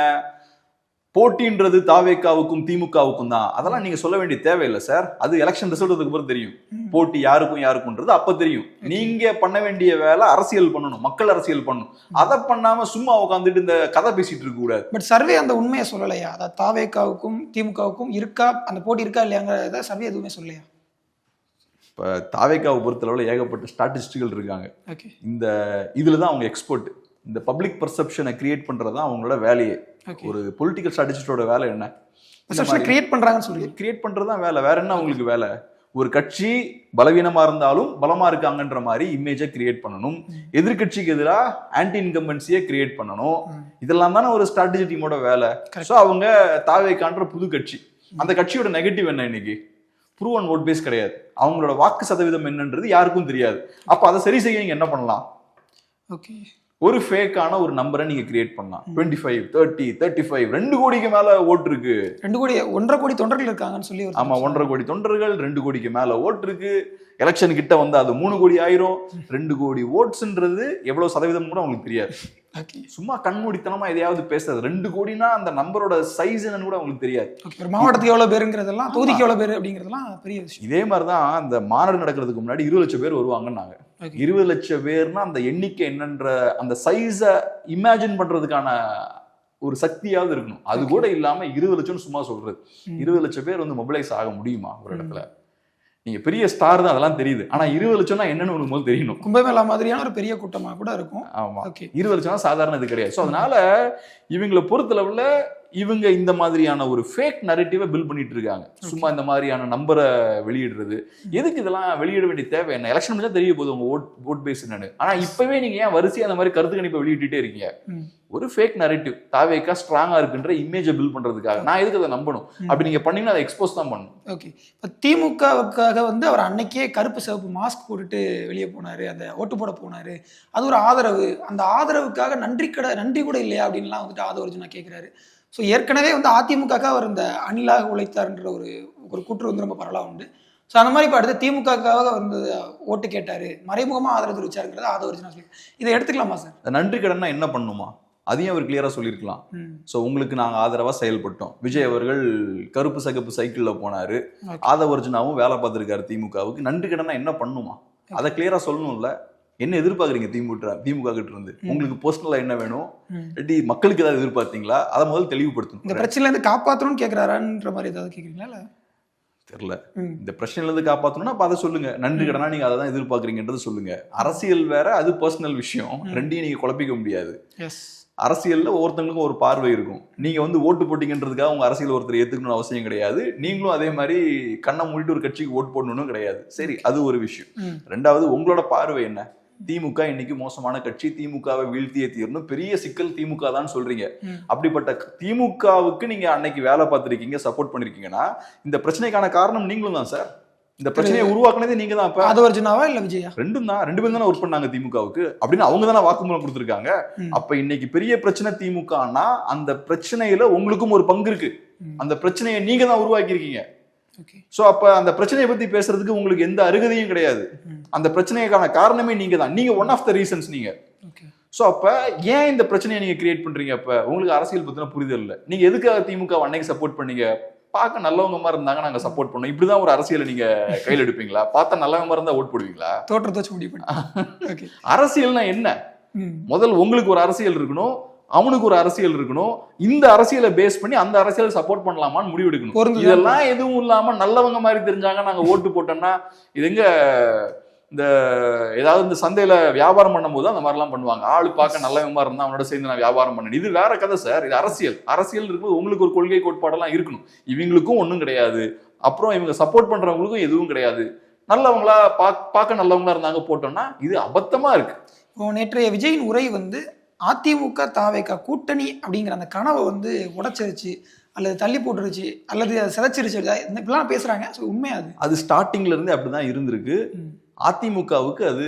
போட்டின்றது தாவேக்காவுக்கும் திமுகவுக்கும் தான். அதெல்லாம் நீங்க சொல்ல வேண்டிய தேவையில்லை சார். அது எலெக்ஷன் ரிசல்ட்டுக்கு அப்புறம் தெரியும். போட்டி யாருக்கும் யாருக்கும்ன்றது அப்ப தெரியும். நீங்க பண்ண வேண்டிய வேலை அரசியல் பண்ணணும் மக்கள் அரசியல் பண்ணணும். அதை பண்ணாம சும்மா உட்காந்துட்டு இந்த கதை பேசிட்டு இருக்க கூடாது. பட் சர்வே அந்த உண்மையை சொல்லலையா? அதாவது தாவேக்காவுக்கும் திமுகவுக்கும் இருக்கா? அந்த போட்டி இருக்கா இல்லையாங்கிறத சர்வே எதுவுமே சொல்லலையா? இப்ப தாவேக்காவை பொறுத்தளவுல ஏகப்பட்ட ஸ்டாட்டிஸ்டிகள் இருக்காங்க. ஓகே. இந்த இதுல தான் அவங்க எக்ஸ்பர்ட் இந்த பப்ளிக் பர்செப்ஷனை கிரியேட் பண்றது தான் அவங்களோட வேலையே. ஒரு பொலிட்டிக்கல் ஸ்ட்ராட்டஜிஸ்டோட வேலை என்ன? கிரியேட் பண்றாங்கன்னு சொல்றீங்க. கிரியேட் பண்றது தான் வேலை. வேற என்ன அவங்களுக்கு வேலை? ஒரு கட்சி பலவீனமா இருந்தாலும் பலமா இருக்காங்கன்ற மாதிரி இமேஜை கிரியேட் பண்ணணும். ம். எதிர்க்கட்சிக்கு எதிராக ஆன்டி இன்கம்பன்சியை கிரியேட் பண்ணணும். இதெல்லாம் தானே ஒரு ஸ்ட்ராட்டஜி டீமோட வேலை. ஸோ அவங்க தாவேக்கான்ற புது கட்சி. அந்த கட்சியோட நெகட்டிவ் என்ன இன்னைக்கு? ப்ரூவ் அண்ட் ஓட் பேஸ் கிடையாது. அவங்களோட வாக்கு சதவீதம் என்னன்றது யாருக்கும் தெரியாது. அப்ப அதை சரி செய்ய நீங்க என்ன பண்ணலாம்? ஓகே ஒரு ஃபேக்கான ஒரு நம்பரை நீங்க கிரியேட் பண்ணலாம். Twenty five thirty thirty five ரெண்டு கோடிக்கு மேல ஓட்டு இருக்கு. ரெண்டு கோடி ஒன்றரை கோடி தொண்டர்கள் இருக்காங்கன்னு சொல்லி ஆமா ஒன்றரை கோடி தொண்டர்கள் ரெண்டு கோடிக்கு மேல ஓட்டு இருக்கு. எலெக்ஷன் கிட்ட வந்து அது மூணு கோடி ஆயிரும். ரெண்டு கோடி ஓட்ஸ்ன்றது எவ்வளவு சதவீதம் கூட உங்களுக்கு தெரியாது. சும்மா கண்மூடித்தனமா எதையாவது பேசுறது. ரெண்டு கோடினா அந்த நம்பரோட சைஸ் என்னன்னு கூட உங்களுக்கு தெரியாது. மாவட்டத்துக்கு எவ்வளவு பேருங்கிறதெல்லாம் தொகுதிக்கு எவ்வளவு பேர் அப்படிங்கிறதெல்லாம் பெரிய விஷயம். இதே மாதிரிதான் அந்த மாநாடு நடக்கிறதுக்கு முன்னாடி இருபது லட்சம் பேர் வருவாங்கன்னாங்க. ஓகே இருபது லட்சம் பேர்னா அந்த எண்ணிக்கை என்னன்ற அந்த சைஸை இமேஜின் பண்றதுக்கான ஒரு சக்தியாவது இருக்கணும். அது கூட இல்லாம இருபது லட்சம் சும்மா சொல்றது. இருபது லட்சம் பேர் வந்து மொபிலைஸ் ஆக முடியுமா ஒரு இடத்துல? நீங்க பெரிய ஸ்டார் தான் அதெல்லாம் தெரியுது. ஆனா இருபது லட்சம்னா என்னன்னு உங்களுக்கு முதல்ல தெரியணும். கும்பமேளா மாதிரியான ஒரு பெரிய கூட்டமா கூட இருக்கும். ஆமா. ஓகே இருபது லட்சம் சாதாரண இது கிடையாது. ஸோ அதனால இவங்களை பொறுத்தளவுல இவங்க இந்த மாதிரியான ஒரு ஃபேக் நரேட்டிவை பில் பண்ணிட்டு இருக்காங்க. சும்மா இந்த மாதிரியான நம்பரை வெளியிடுறது. எதுக்கு இதெல்லாம் வெளியிட வேண்டிய தேவை என்ன? எலெக்ஷன் முடிஞ்சா தெரிய போகுது உங்க ஓட் ஓட் பேஸ் என்னன்னு. ஆனா இப்பவே நீங்க ஏன் வரிசையா அந்த மாதிரி கருத்து கணிப்பை வெளியிட்டுட்டே இருக்கீங்க. ஒரு ஃபேக் நரேட்டிவ் தாவேக்கா ஸ்ட்ராங்கா இருக்குன்ற இமேஜை பில் பண்றதுக்காக. நான் எதுக்கு அதை நம்பணும். அப்படி நீங்க பண்ணீங்கன்னா அதை எக்ஸ்போஸ் தான் பண்ணணும். ஓகே இப்போ திமுகவுக்காக வந்து அவர் அன்னைக்கே கருப்பு சிவப்பு மாஸ்க் போட்டுட்டு வெளியே போனாரு அந்த ஓட்டு போட போனாரு. அது ஒரு ஆதரவு. அந்த ஆதரவுக்காக நன்றி கட நன்றி கூட இல்லையா அப்படின்லாம் வந்துட்டு ஆதவர்ஜுனா கேட்குறாரு ஸோ ஏற்கனவே வந்து அதிமுகக்காக அவர் இந்த அணிலாக உழைத்தார்ன்ற ஒரு ஒரு கூற்று வந்து ரொம்ப பரவலாக உண்டு. ஸோ அந்த மாதிரி இப்போ அடுத்து திமுகக்காக அவர் வந்து ஓட்டு கேட்டாரு. மறைமுகமாக ஆதரவு தெரிவிச்சாருங்கிறத ஆதவர்ஜுனா சொல்லி இதை எடுத்துக்கலாமா சார்? நன்றி கடன்னா என்ன பண்ணணுமா அதையும் அவர் கிளியரா சொல்லியிருக்கலாம். ஸோ உங்களுக்கு நாங்கள் ஆதரவா செயல்பட்டோம். விஜய் அவர்கள் கருப்பு சகப்பு சைக்கிள்ல போனாரு. ஆதவர்ஜுனாவும் வேலை பார்த்திருக்காரு திமுகவுக்கு. நன்றி கடனா என்ன பண்ணுமா? அதை கிளியரா சொல்லணும்ல. என்ன எதிர்பார்க்குறீங்க திமுக திமுக கிட்ட இருந்து. உங்களுக்கு பர்சனலா என்ன வேணும். இல்லாட்டி மக்களுக்கு ஏதாவது எதிர்பார்த்தீங்களா? அதை முதல்ல இந்த தெளிவுபடுத்தணும் பிரச்சனையிலேருந்து காப்பாற்றணும்னு கேட்குறாரான்ற மாதிரி ஏதாவது கேட்குறீங்களா இல்லை? தெரியல. ம். இந்த பிரச்சனையில இருந்து காப்பாத்தணும்னா அப்ப அதை சொல்லுங்க. நன்றி கடனா நீங்க அதை தான் எதிர்பார்க்குறீங்கன்றது சொல்லுங்க. அரசியல் வேற அது பர்சனல் விஷயம். ரெண்டையும் நீங்க குழப்பிக்க முடியாது. எஸ் அரசியல்ல ஒவ்வொருத்தங்களுக்கும் ஒரு பார்வை இருக்கும். நீங்க வந்து ஓட்டு போட்டீங்கன்றதுக்காக உங்க அரசியல் ஒருத்தர் ஏத்துக்கணும்னு அவசியம் கிடையாது. நீங்களும் அதே மாதிரி கண்ணை மூடிட்டு ஒரு கட்சிக்கு ஓட்டு போடணும்னு கிடையாது. சரி அது ஒரு விஷயம். ரெண்டாவது உங்களோட பார்வை என்ன? திமுக இன்னைக்கு மோசமான கட்சி திமுகவை வீழ்த்தியே தீரணும். பெரிய சிக்கல் திமுக தான் சொல்றீங்க. அப்படிப்பட்ட திமுகவுக்கு நீங்க அன்னைக்கு வேலை பார்த்திருக்கீங்க சப்போர்ட் பண்ணிருக்கீங்கன்னா இந்த பிரச்சனைக்கான காரணம் நீங்களும் தான் சார் இந்த பிரச்சனையை உருவாக்குனதே நீங்க தான் அப்ப ஆதவர்ஜுனாவா இல்ல விஜயா? ரெண்டும் தான். ரெண்டு பேரும் தானே ஒர்க் பண்ணாங்க திமுகவுக்கு. அப்படின்னு அவங்க தானே வாக்குமூலம் கொடுத்துருக்காங்க. அப்ப இன்னைக்கு பெரிய பிரச்சனை திமுகனா அந்த பிரச்சனையில உங்களுக்கும் ஒரு பங்கு இருக்கு. அந்த பிரச்சனையை நீங்க தான் உருவாக்கி இருக்கீங்க சோ அப்ப அந்த பிரச்சனையை பத்தி பேசுறதுக்கு உங்களுக்கு எந்த அருகதையும் கிடையாது. அந்த பிரச்சனைக்கான காரணமே நீங்க தான் நீங்க ஒன் ஆஃப் த ரீசன்ஸ் நீங்க. சோ அப்ப ஏன் இந்த பிரச்சனையை நீங்க கிரியேட் பண்றீங்க? அப்ப உங்களுக்கு அரசியல் பத்தின புரிதல் இல்ல. நீங்க எதுக்காக திமுக அன்னைக்கு சப்போர்ட் பண்ணீங்க? பார்க்க நல்லவங்க மாதிரி இருந்தாங்க நாங்க சப்போர்ட் பண்ணோம். இப்படிதான் ஒரு அரசியலை நீங்க கையில் எடுப்பீங்களா? பார்த்தா நல்லவங்க மாதிரி இருந்தா ஓட் போடுவீங்களா? தோற்றத்தை முடிவு *laughs* அரசியல்னா என்ன? முதல் உங்களுக்கு ஒரு அரசியல் இருக்கணும். அவனுக்கு ஒரு அரசியல் இருக்கணும். இந்த அரசியலை பேஸ் பண்ணி அந்த அரசியலை சப்போர்ட் பண்ணலாமான்னு முடிவு எடுக்கணும் பொருந்துதா? இதெல்லாம் எதுவும் இல்லாம நல்லவங்க மாதிரி தெரிஞ்சாங்க நாங்க ஓட்டு போட்டோம்னா இது எங்க இந்த ஏதாவது இந்த சந்தையில வியாபாரம் பண்ணும்போது அந்த மாதிரிலாம் பண்ணுவாங்க. ஆளு பார்க்க நல்லவங்க மாதிரி இருந்தா அவனோட சேர்ந்து நான் வியாபாரம் பண்ணேன். இது வேற கதை சார். இது அரசியல். அரசியல் இருக்கும்போது உங்களுக்கு ஒரு கொள்கை கோட்பாடெல்லாம் இருக்கணும். இவங்களுக்கும் ஒண்ணும் கிடையாது. அப்புறம் இவங்க சப்போர்ட் பண்றவங்களுக்கும் எதுவும் கிடையாது. நல்லவங்களா பார்க்க நல்லவங்களா இருந்தாங்க போட்டோம்னா இது அபத்தமா இருக்கு. நேற்றைய விஜயின் உரை வந்து அதிமுக தாவேக்கா கூட்டணி அப்படிங்கிற அந்த கனவை வந்து உடைச்சிருச்சு அல்லது தள்ளி போட்டுருச்சு அல்லது அதை சிதைச்சிருச்சு இப்படிலாம் பேசுறாங்க. ஸோ உண்மையா அது. அது ஸ்டார்டிங்ல இருந்தே அப்படிதான் இருந்திருக்கு. அதிமுகவுக்கு அது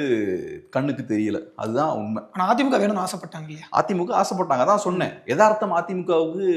கண்ணுக்கு தெரியல. அதுதான் உண்மை. ஆனா அதிமுக வேணும்னு ஆசைப்பட்டாங்க இல்லையா? அதிமுக ஆசைப்பட்டாங்க. அதான் சொன்னேன். யதார்த்தம் அதிமுகவுக்கு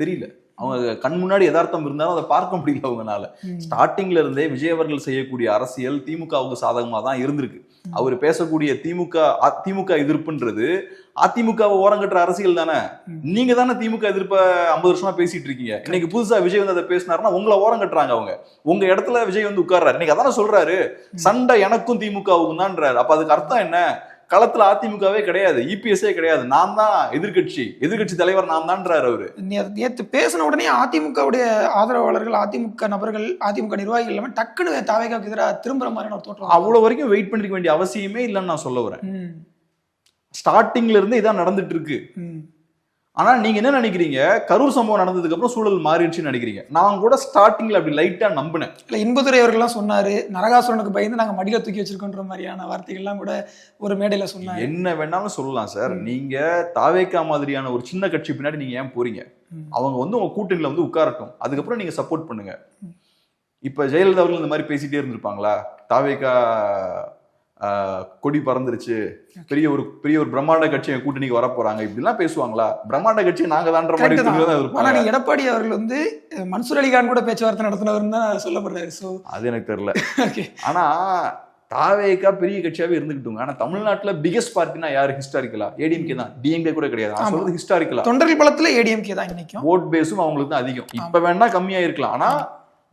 தெரியல. அவங்க கண் முன்னாடி யதார்த்தம் இருந்தாலும் அதை பார்க்க முடியல அவங்கனால. ஸ்டார்டிங்ல இருந்தே விஜய் அவர்கள் செய்யக்கூடிய அரசியல் திமுகவுக்கு சாதகமா தான் இருந்திருக்கு. அவர் பேசக்கூடிய திமுக அ- திமுக எதிர்ப்புன்றது அதிமுகவை ஓரங்கட்டுற அரசியல் தானே. நீங்க தானே திமுக எதிர்ப்ப ஐம்பது வருஷமா பேசிட்டு இருக்கீங்க. இன்னைக்கு புதுசா விஜய் வந்து அதை பேசினாருன்னா உங்களை ஓரம் கட்டுறாங்க அவங்க. உங்க இடத்துல விஜய் வந்து உட்கார்றாரு. இன்னைக்கு அதானே சொல்றாரு. சண்டை எனக்கும் திமுகவுக்கும் தான்றாரு. அப்ப அதுக்கு அர்த்தம் என்ன? களத்துல அதிமுகவே கிடையாது இபிஎஸ்ஏ கிடையாது. நான் தான் எதிர்க்கட்சி எதிர்க்கட்சி தலைவர் நான் தான்றாரு அவரு. நே- நேத்து பேசின உடனே அதிமுகவுடைய ஆதரவாளர்கள் அதிமுக நபர்கள் அதிமுக நிர்வாகிகள் எல்லாமே டக்குன்னு தாவேக்காவுக்கு எதிராக திரும்புற மாதிரியான ஒரு தோற்றம் அவ்வளவு வரைக்கும் வெயிட் பண்ணிருக்க வேண்டிய அவசியமே இல்லைன்னு நான் சொல்ல வரேன். ஸ்டார்டிங்ல இருந்து இதான் நடந்துட்டு இருக்கு. ம். ஆனா நீங்க என்ன நினைக்கிறீங்க? கரூர் சம்பவம் நடந்ததுக்கு அப்புறம் சூழல் மாறிடுச்சுன்னு நினைக்கிறீங்க. நான் கூட ஸ்டார்டிங்ல அப்படி லைட்டா நம்பினேன். இல்ல இன்பதுரை அவர்கள்லாம் சொன்னாரு நரகாசுரனுக்கு பயந்து நாங்க மடியில தூக்கி வச்சிருக்கோன்ற மாதிரியான வார்த்தைகள்லாம் கூட ஒரு மேடையில சொன்னாங்க என்ன வேணாலும் சொல்லலாம் சார் நீங்க தாவேக்கா மாதிரியான ஒரு சின்ன கட்சி பின்னாடி நீங்க ஏன் போறீங்க. அவங்க வந்து உங்க கூட்டணியில வந்து உட்காரட்டும். அதுக்கப்புறம் நீங்க சப்போர்ட் பண்ணுங்க. இப்ப ஜெயலலிதா அவர்கள் இந்த மாதிரி பேசிட்டே இருந்திருப்பாங்களா? தாவேக்கா கொடி பறந்துருச்சு. பெரிய ஒரு பெரிய ஒரு பிரம்மாண்ட கட்சி கூட்டணிக்கு வர போறாங்க இப்படிலாம் பேசுவாங்களா? பிரம்மாண்ட கட்சி நாங்க தான்ற மாதிரி ஆனா எடப்பாடி அவர்கள் வந்து மன்சூர் அலிகான் கூட பேச்சுவார்த்தை நடத்தினவர்னு தான் சொல்லப்படுறாரு. ஸோ அது எனக்கு தெரியல. ஆனா தாவேக்கா பெரிய கட்சியாவே இருந்துக்கிட்டுங்க ஆனா தமிழ்நாட்டுல பிகெஸ்ட் பார்ட்டினா யாரு? ஹிஸ்டாரிக்கலா ஏடிஎம்கே தான். டிஎம்கே கூட கிடையாது. நான். சொல்றது ஹிஸ்டாரிக்கலா தொண்டர்கள் பலத்துல ஏடிஎம்கே தான் இன்னைக்கும். ஓட் பேஸும் அவங்களுக்கு தான் அதிகம். இப்ப வேணா கம்மியா இருக்கலாம் ஆனா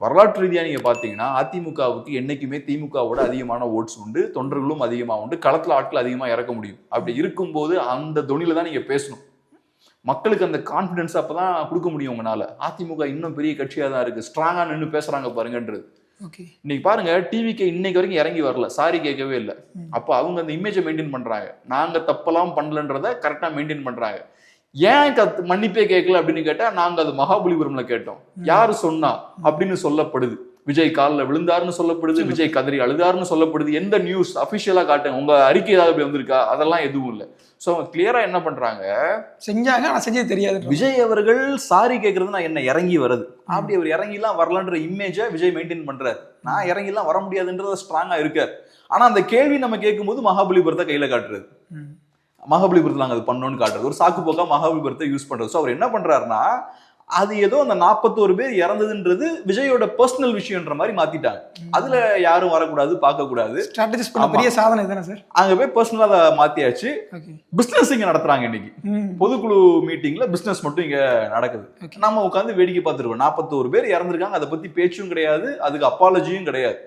வரலாற்று ரீதியா நீங்க பாத்தீங்கன்னா அதிமுகவுக்கு என்னைக்குமே திமுகவோட அதிகமான ஓட்ஸ் உண்டு தொண்டர்களும் அதிகமா உண்டு களத்துல ஆட்கள் அதிகமா இறக்க முடியும். அப்படி இருக்கும்போது அந்த தொனில தான் நீங்க பேசணும். மக்களுக்கு அந்த கான்பிடன்ஸ் அப்பதான் கொடுக்க முடியும் உங்களால. அதிமுக இன்னும் பெரிய கட்சியா தான் இருக்கு. ஸ்ட்ராங்கா நின்னு பேசுறாங்க பாருங்கன்றது. இன்னைக்கு பாருங்க டிவிக்கு இன்னைக்கு வரைக்கும் இறங்கி வரல. சாரி கேட்கவே இல்லை. அப்போ அவங்க அந்த இமேஜை மெயின்டைன் பண்றாங்க. நாங்க தப்பெல்லாம் பண்ணலன்றத கரெக்டா மெயின்டைன் பண்றாங்க. ஏன் கத் மன்னிப்பே கேட்கல அப்படின்னு கேட்டா நாங்க அது மகாபலிபுரம்ல கேட்டோம். யாரு சொன்னா? அப்படின்னு சொல்லப்படுது. விஜய் காலில் விழுந்தாருன்னு சொல்லப்படுது விஜய் கதறி அழுதாருன்னு சொல்லப்படுது. எந்த நியூஸ் அபிஷியலா காட்டுங்க உங்க அறிக்கை ஏதாவது அப்படி வந்திருக்கா? அதெல்லாம் எதுவும் இல்லை. ஸோ அவங்க கிளியரா என்ன பண்றாங்க? செஞ்சாங்க ஆனா செஞ்சது தெரியாது. விஜய் அவர்கள் சாரி கேட்கறது நான் என்ன? இறங்கி வருது அப்படி அவர் இறங்கிலாம் வரலன்ற இமேஜை விஜய் மெயின்டைன் பண்றாரு. நான் இறங்கிலாம் வர முடியாதுன்றத ஸ்ட்ராங்கா இருக்கார். ஆனா அந்த கேள்வி நம்ம கேட்கும்போது மகாபலிபுரத்தை கையில காட்டுறது. மகாபலிபுரத்தில் நாங்கள் அது பண்ணோம்னு காட்டுறது. ஒரு சாக்கு போக்கா மகாபலிபுரத்தை யூஸ் பண்றது. ஸோ அவர் என்ன பண்றாருன்னா அது ஏதோ அந்த நாற்பத்தோரு பேர் இறந்ததுன்றது விஜயோட பர்சனல் விஷயம்ன்ற மாதிரி மாத்திட்டாங்க. அதுல யாரும் வரக்கூடாது பார்க்க கூடாது ஸ்ட்ராட்டஜிஸ்ட் பண்ண ஆமா. பெரிய சாதனை தானே சார் அங்க போய் பர்சனலா அதை மாத்தியாச்சு. பிசினஸ் இங்க நடத்துறாங்க இன்னைக்கு. பொதுக்குழு மீட்டிங்ல பிசினஸ் மட்டும் இங்க நடக்குது. நம்ம உட்காந்து வேடிக்கை பார்த்துருக்கோம் நாற்பத்தோரு பேர் இறந்துருக்காங்க. அதை பத்தி பேச்சும் கிடையாது. அதுக்கு அப்பாலஜியும் கிடையாது.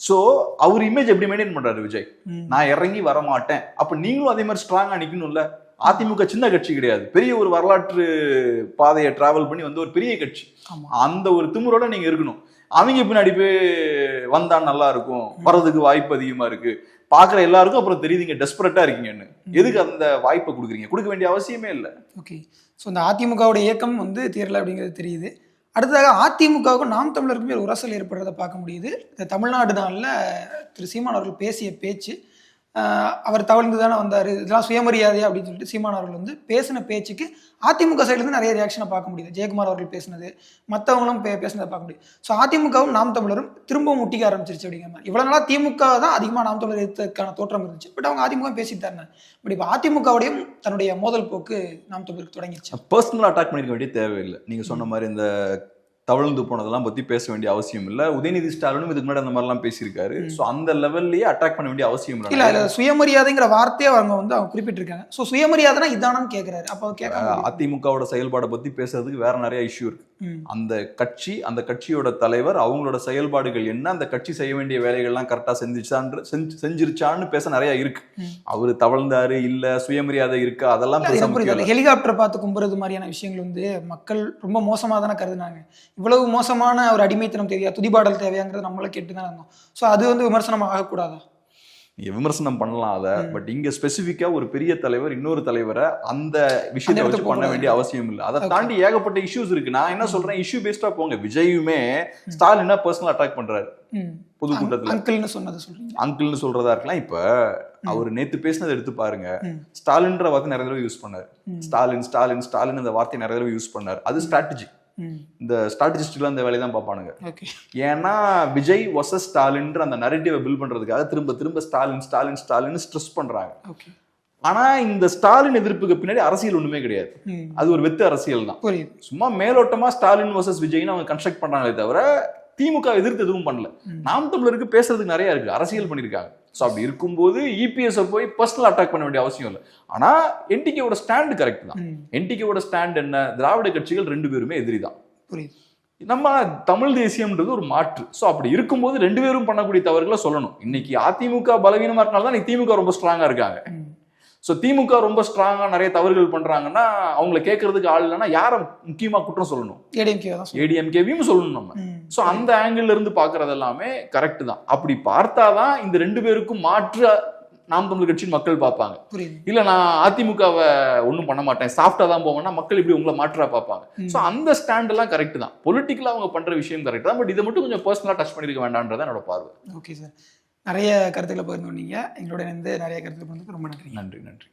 சோ அவர் இமேஜ் எப்படி மெயின்டைன் பண்றாரு விஜய். நான் இறங்கி வர மாட்டேன் அப்ப நீங்களும் அதே மாதிரி ஸ்ட்ராங்கா நிக்கணும்ல? அதிமுக சின்ன கட்சி கிடையாது. பெரிய ஒரு வரலாற்று பாதையை டிராவல் பண்ணி வந்து ஒரு பெரிய கட்சி. அந்த ஒரு திமிரோட நீங்க இருக்கணும். அவங்க பின்னாடி போய் வந்தா நல்லா இருக்கும். வர்றதுக்கு வாய்ப்பு அதிகமா இருக்கு. பாக்குற எல்லாருக்கும் அப்புறம் தெரியுது நீங்க டெஸ்பரட்டா இருக்கீங்கன்னு. எதுக்கு அந்த வாய்ப்பை கொடுக்குறீங்க? கொடுக்க வேண்டிய அவசியமே இல்லை. ஓகே ஸோ இந்த அதிமுகவோட இயக்கம் வந்து தீரல அப்படிங்கிறது தெரியுது. அடுத்ததாக அதிமுகவுக்கும் நாம் தமிழருக்குமே ஒரு உரசல் ஏற்படுறதை பார்க்க முடியுது. இந்த தமிழ்நாடு இல்லை திரு சீமான் அவர்கள் பேசிய பேச்சு. அவர் தவழ்ந்து தானே வந்தார். இதெல்லாம் சுயமரியாதையா அப்படின்னு சொல்லிட்டு சீமான் அவர்கள் வந்து பேசின பேச்சுக்கு அதிமுக சைட்லேருந்து நிறைய ரியாக்ஷனை பார்க்க முடியுது. ஜெயக்குமார் அவர்கள் பேசினது மற்றவங்களும் பே பேசினதை பார்க்க முடியுது. ஸோ அதிமுகவும் நாம் தமிழரும் திரும்பவும் முட்டிக்க ஆரம்பிச்சிருச்சு அப்படிங்கிற மாதிரி. இவ்வளோ நாளாக திமுக தான் அதிகமாக நாம் தமிழர் எதிர்த்ததுக்கான தோற்றம் இருந்துச்சு. பட் அவங்க அதிமுக பேசி தானே பட் இப்போ அதிமுகவுடையும் தன்னுடைய மோதல் போக்கு நாம் தமிழருக்கு தொடங்கிடுச்சு பர்சனலாக அட்டாக் பண்ணிருக்க வேண்டிய தேவையில்லை. நீங்கள் சொன்ன மாதிரி இந்த தவழ்ந்து போனதெல்லாம் பத்தி பேச வேண்டிய அவசியம் இல்ல. உதயநிதி ஸ்டாலினும் இதுக்கு முன்னாடி அந்த மாதிரிலாம் பேசியிருக்காரு. சோ அந்த லெவல்லயே அட்டாக் பண்ண வேண்டிய அவசியம் இல்ல. இல்லை இல்ல சுயமரியாதைங்கிற வார்த்தையை அவங்க வந்து அவங்க குறிப்பிட்டிருக்காங்க. ஸோ சுயமரியாதைனா இதானு கேட்கிறாரு அப்போ கேட்க அதிமுகவோட செயல்பாடை பத்தி பேசுறதுக்கு வேற நிறைய இஷ்யூ இருக்கு. அந்த கட்சி அந்த கட்சியோட தலைவர் அவங்களோட செயல்பாடுகள் என்ன அந்த கட்சி செய்ய வேண்டிய வேலைகள்லாம் கரெக்டா செஞ்சுச்சான்னு செஞ்சு செஞ்சிருச்சான்னு பேச நிறைய இருக்கு. அவரு தவழ்ந்தாரு இல்ல சுயமரியாதை இருக்கா அதெல்லாம். ஹெலிகாப்டர் பார்த்து கும்புறது மாதிரியான விஷயங்கள் வந்து மக்கள் ரொம்ப மோசமாக தானே கருதுனாங்க. இவ்வளவு மோசமான ஒரு அடிமைத்தனம் தேவையா துதிபாடல் தேவையாங்கிறது நம்மள கேட்டு தான் இருந்தோம். ஸோ அது வந்து விமர்சனம் ஆகக்கூடாதா? நீங்க விமர்சனம் பண்ணலாம் அத. பட் இங்க ஸ்பெசிபிக்கா ஒரு பெரிய தலைவர் இன்னொரு தலைவரை அந்த விஷயத்தை அந்த வச்சு பண்ண. வேண்டிய அவசியம் இல்ல. அதை. தாண்டி ஏகப்பட்ட இஷ்யூஸ் இருக்கு. நான் என்ன சொல்றேன்? இஷ்யூ பேஸ்டா போங்க. விஜயுமே ஸ்டாலினா பர்சனல் அட்டாக் பண்றாரு. பொதுக்கூட்டத்துல. அங்கிள்னு சொன்னது சொல்றீங்க. அங்கிள்னு சொல்றதா இருக்கலாம். இப்ப அவர் நேத்து பேசினதை எடுத்து பாருங்க. ஸ்டாலின்ற வார்த்தை நிறைய தடவை யூஸ் பண்ணாரு. ஸ்டாலின் ஸ்டாலின் ஸ்டாலின் இந்த வார்த்தையை நிறைய தடவை யூஸ் பண்ணாரு. அது ஸ்ட்ராட்டஜி இந்த ஸ்ட்ராட்டஜிஸ்ட்லாம் இந்த வேலையை தான் பார்ப்பானுங்க ஏன்னா விஜய் வர்சஸ் ஸ்டாலின்ற அந்த நரேட்டிவை பில்ட் பண்றதுக்காக திரும்ப திரும்ப ஸ்டாலின் ஸ்டாலின் ஸ்டாலின் ஸ்ட்ரெஸ் பண்றாங்க. ஆனா இந்த ஸ்டாலின் எதிர்ப்புக்கு பின்னாடி அரசியல் ஒண்ணுமே கிடையாது. அது ஒரு வெத்து அரசியல் தான். சும்மா மேலோட்டமா ஸ்டாலின் வர்சஸ் விஜய்னு அவங்க கன்ஸ்ட்ரக்ட் பண்றாங்களே தவிர திமுக எதிர்த்து எதுவும் பண்ணல. நாம் தமிழருக்கு பேசுறதுக்கு நிறைய இருக்கு. அரசியல் பண்ணிருக்காங்க. ஸோ அப்படி இருக்கும்போது இபிஎஸ் போய் பர்சனல் அட்டாக் பண்ண வேண்டிய அவசியம் இல்லை. ஆனா என்டிகேவோட ஸ்டாண்டு கரெக்ட் தான். என்டிகேவோட ஸ்டாண்ட் என்ன? திராவிட கட்சிகள் ரெண்டு பேருமே எதிரி தான். புரியுது. நம்ம தமிழ் தேசியம்ன்றது ஒரு மாற்று. ஸோ அப்படி இருக்கும்போது ரெண்டு பேரும் பண்ணக்கூடிய தவறுகளை சொல்லணும். இன்னைக்கு அதிமுக பலவீனமா இருக்கனால தான் திமுக ரொம்ப ஸ்ட்ராங்கா இருக்காங்க. ஸோ திமுக ரொம்ப ஸ்ட்ராங்கா நிறைய தவறுகள் பண்றாங்கன்னா அவங்கள கேட்கறதுக்கு ஆள் இல்லைன்னா யாரை முக்கியமா குற்றம் சொல்லணும்? தான். ஏடிஎம்கேவையும் சொல்லணும் நம்ம. ஸோ அந்த ஆங்கிள் இருந்து பார்க்கறது எல்லாமே கரெக்ட் தான். அப்படி பார்த்தாதான் இந்த ரெண்டு பேருக்கும் மாற்று நாம் தமிழ் கட்சியின் மக்கள் பார்ப்பாங்க. இல்ல நான் அதிமுகவை ஒன்றும் பண்ண மாட்டேன். சாஃப்டா தான் போவேன்னா மக்கள் இப்படி உங்களை மாற்றா பார்ப்பாங்க. ஸோ அந்த ஸ்டாண்ட் எல்லாம் கரெக்ட் தான். பொலிட்டிக்கலா அவங்க பண்ற விஷயம் கரெக்ட் தான். பட் இதை மட்டும் கொஞ்சம் பர்சனலா டச் பண்ணிருக்க வேண்டாம்ன்றதான் என்னோட பார்வை. ஓகே சார் நிறைய கருத்துக்களை பகிர்ந்து கொண்டீங்க எங்களோட இணைந்து நிறைய கருத்துக்கள் பகிர்ந்ததுக்கு ரொம்ப நன்றி நன்றி நன்றி.